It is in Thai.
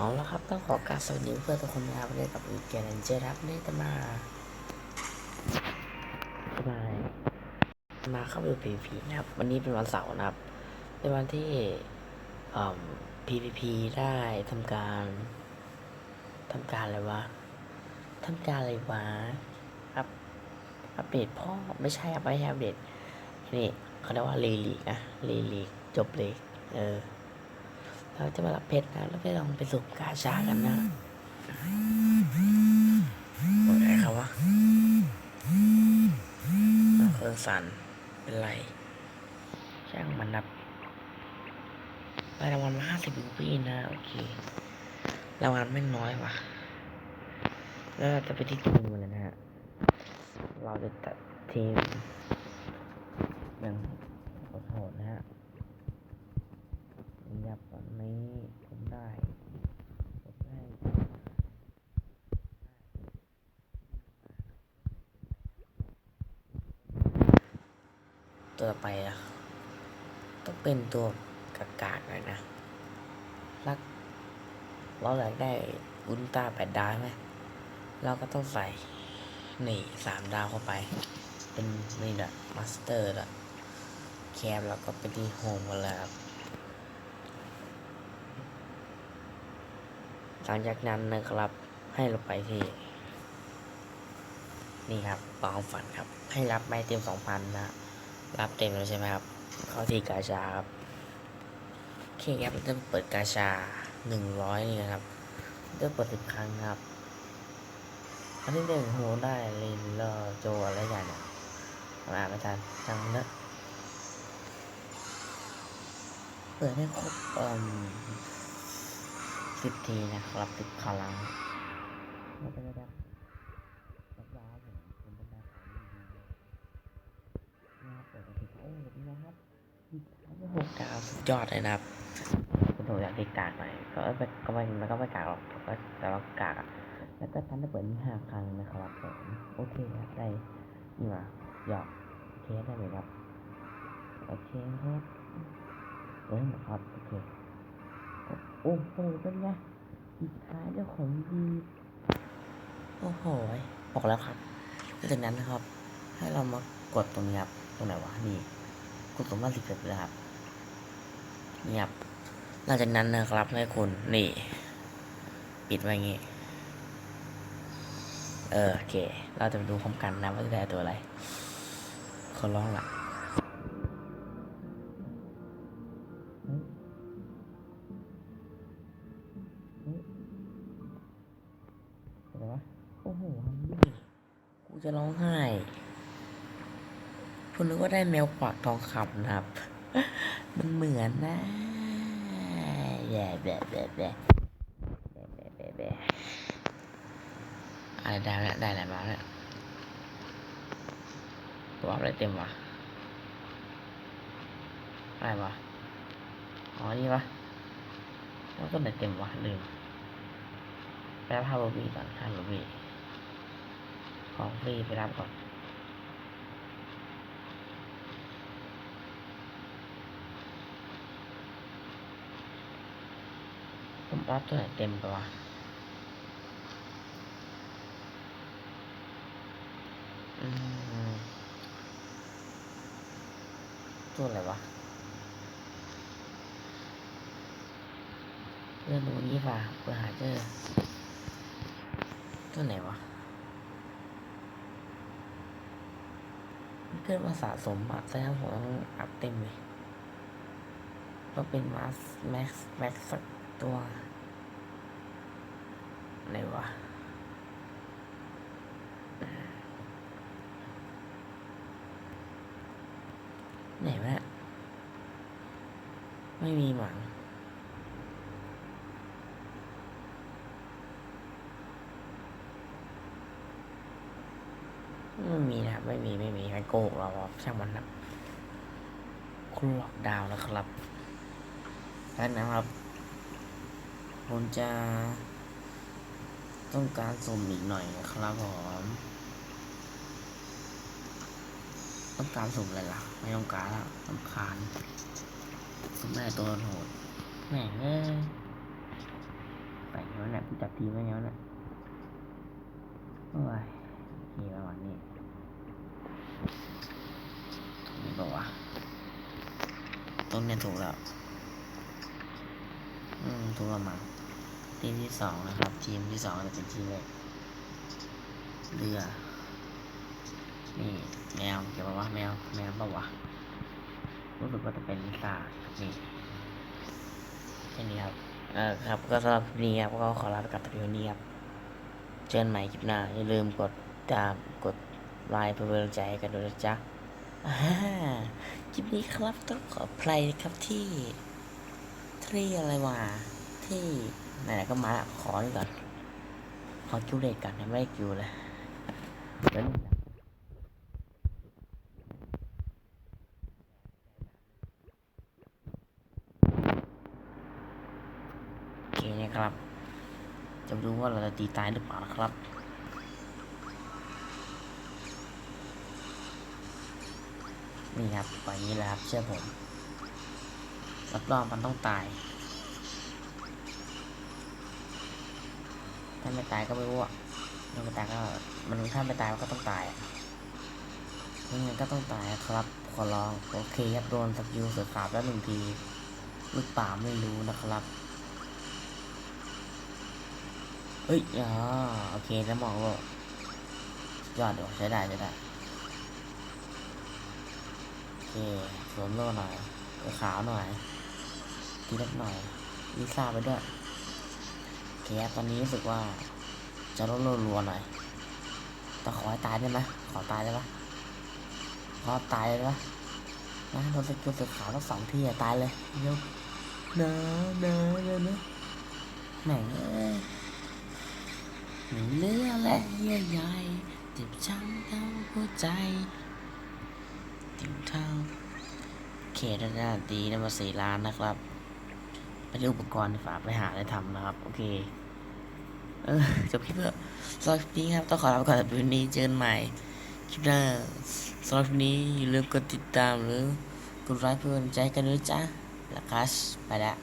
เอาละครับต้องขอการสวัสดีเพื่อนทุกคนนะครับวันนี้กับอีกเกมเจอครับนี่จะมาจะมามาเข้าไปดู PVP นะครับ วันนี้เป็นวันเสาร์นะครับ เป็นวันที่เอ่อ PVP ได้ทำการทำการอะไรวะทำการอะไรวะอัปอัปเดตพ่อไม่ใช่อัปไม่ใช่อัปเดตนี่เขาเรียกว่าเลลีกนะเลลีกจบเลยเออ เราจะมารับเพชรนะแล้วไปลองไปสุ่มกาชากันนะโอ้ยครับวะเครื่องสั่นเป็นไร ช่างมันนับได้รางวัลมาห้าสิบรูปีนะ โอเครางวัลไม่น้อยว่ะแล้วเราจะไปที่ทีมกันเลยนะฮะ เราจะตัดทีมอย่างโหดๆนะฮะ ยับวันนี้ผมได้ผมได้ตัวไปอะต้องเป็นตัวกากากๆหน่อยนะ รัก เราอยากได้อุลตราแปดดาวไหมเราก็ต้องใส่นี่สามดาวเข้าไป เป็นนี่แหละมาสเตอร์ละแคปแล้วก็ไปที่โฮมกันแล้วครับ ห ลังจากนั้นนะครับ ให้เราไปที่ นี่ครับปองฝันครับ ให้รับไม้เต็มสองพันนะรับเต็มแล้วใช่ไหมครับ เข้าที่กาชาครับโอเคครับเราจะเปิดกาชาหนึ่งร้อยนี่นะครับจะเปิดสิบครั้งครับ อันนี้เด้งโหได้ลินเลอโจอะไรอย่างเนี่ยมอ่านไม่ทันจังเนอะเปิดให้ครบเอ่ม สิบทีนะครับสิบครั้งแล้วก็จะได้รับดาวผมผมเป็นดาวของดีนะครับเปิดมาถึงโอ้เป็นไงครับอีกครั้งหกดาวสุดยอดเลยนะครับคุณผมอยากได้กากหน่อยก็ไม่ก็ไม่มันก็ไม่กากหรอกแต่ว่าแต่ว่ากากแล้วก็ทันได้เปิดนี่ห้าครั้งนะครับผมโอเคครับได้นี่มาหยอกเคสได้เลยครับโอเคครับเอ้ยหมดครับโอเค โอ้โหเป็นไงอีกท้ายเจ้าของดีโอ้โหบอกแล้วครับหลังจากนั้นนะครับ ให้เรามากดตรงนี้ครับตรงไหนวะนี่กดตรงหน้าสิบเอ็ดเลยครับนี่ครับหลังจากนั้นนะครับให้คุณนี่ ปิดไว้งี้ เออโอเค เราจะไปดูพร้อมกันนะว่าจะได้ตัวอะไรคนร้องละอะ จะร้องไห้คุณนึกว่าได้แมวกวักทองคำนะครับ มันเหมือนนะแย่แบะแบะแบะแบบแบบอะไรได้แล้วได้อะไรมาแล้วตัวอะไรเต็มวะอะไรวะอ๋อนี่วะแล้วก็ไหนเต็มวะลืมไปรับฮาโลวีก่อนฮาโลวี ของฟรีไปรับก่อนผมออฟตัวไหนเต็มไปวะตัวอะไรวะเรื่องดูนี้ป่ะเปิดหาเจอตัวไหนวะ มันเกิดมาสะสมอะแสดงผมต้องอัพเต็มเลยก็เป็นมาสแม็กซ์แม็กซ์สักตัวไหนวะไหนวะไม่มีหวัง ไม่มีนะครับ ไม่มีไม่มีใครโกหกเราช่างมันนะคุณหลอกดาวน์นะครับดังนั้นครับผมจะต้องการสุ่มอีกหน่อยนะครับผมต้องการสุ่มอะไรล่ะ ไม่ต้องการแล้วต้องคานสุ่มได้ตัวโหดแหม่งเอ้ยไปกูจัดทีมไว้ไงวเนี่ยโอ้ยโอเคประมาณนี้ นี่บอกว่าต้นเนี่ยถูกแล้ว อืมถูกแล้วมั้งทีมที่สองนะครับ ทีมที่สองจะเป็นทีมแรกเรือ นี่แมวเกี่ยวกับว่าแมวแมวเปล่าวะรู้สึกว่าจะเป็นลิซ่านี่แค่นี้ครับ เออครับ ก็สำหรับคลิปนี้ครับ ก็ขอลาไปกับตะเพียงนี้ครับ เจอกันใหม่คลิปหน้า อย่าลืมกดตามกด ไลค์เพื่อเป็นกำลังใจกันด้วยนะจ๊ะคลิปนี้ครับต้องขออภัยนะครับที่ที่อะไรวะที่ไหนๆก็มาละขอนี่ก่อน ขอจูเลตก่อนไม่ได้จูเลยเดี๋ยวนึงนะโอเคนะครับ จะดูว่าเราจะตีตายหรือเปล่านะครับ นี่ครับปล่อยนี้แหละครับ เชื่อผมรับรองมันต้องตาย ถ้าไม่ตายก็ไม่รู้อะถ้าไม่ตายก็มันถ้าไม่ตายมันก็ต้องตายยังไงก็ต้องตายครับ ขอร้อง โอเคครับโดนสกิลเสือขาบแล้วหนึ่งทีหรือเปล่าไม่รู้นะครับเฮ้ยอ๋อโอเคแล้วมองว่าสุดยอดดูใช้ได้ใช้ได้ เคสวมโล่หน่อยขาวหน่อยทีเล็กหน่อยลิซ่าไปด้วยโอเคตอนนี้รู้สึกว่า จะลดรัวหน่อยแต่ขอให้ตายได้ไหมขอตายได้ปะขอตายได้ปะนะโดนสกิลเสือขาวทั้งสองทีอะตายเลยเร็วเนอะเนอะเนอะเนอะแหมเอ้ยหนเลือและเยื่อใยเจ็บช้ำทั้งหัวใจ ติมเท่าโอเคด้านหน้าดีนะมาสี่ล้านนะครับไปเรื่องอุปกรณ์ฝากไปหาได้ทำนะครับ โอเค เออจบคลิปแล้วสำหรับคลิปนี้ครับ ต้องขอลาไปก่อนสำหรับคลิปนี้เจอกันใหม่คลิปหน้าสำหรับคลิปนี้อย่าลืมกดติดตามหรือกดไลค์เพื่อนใจกันด้วยจ้าแล้วคัสไปแล้ว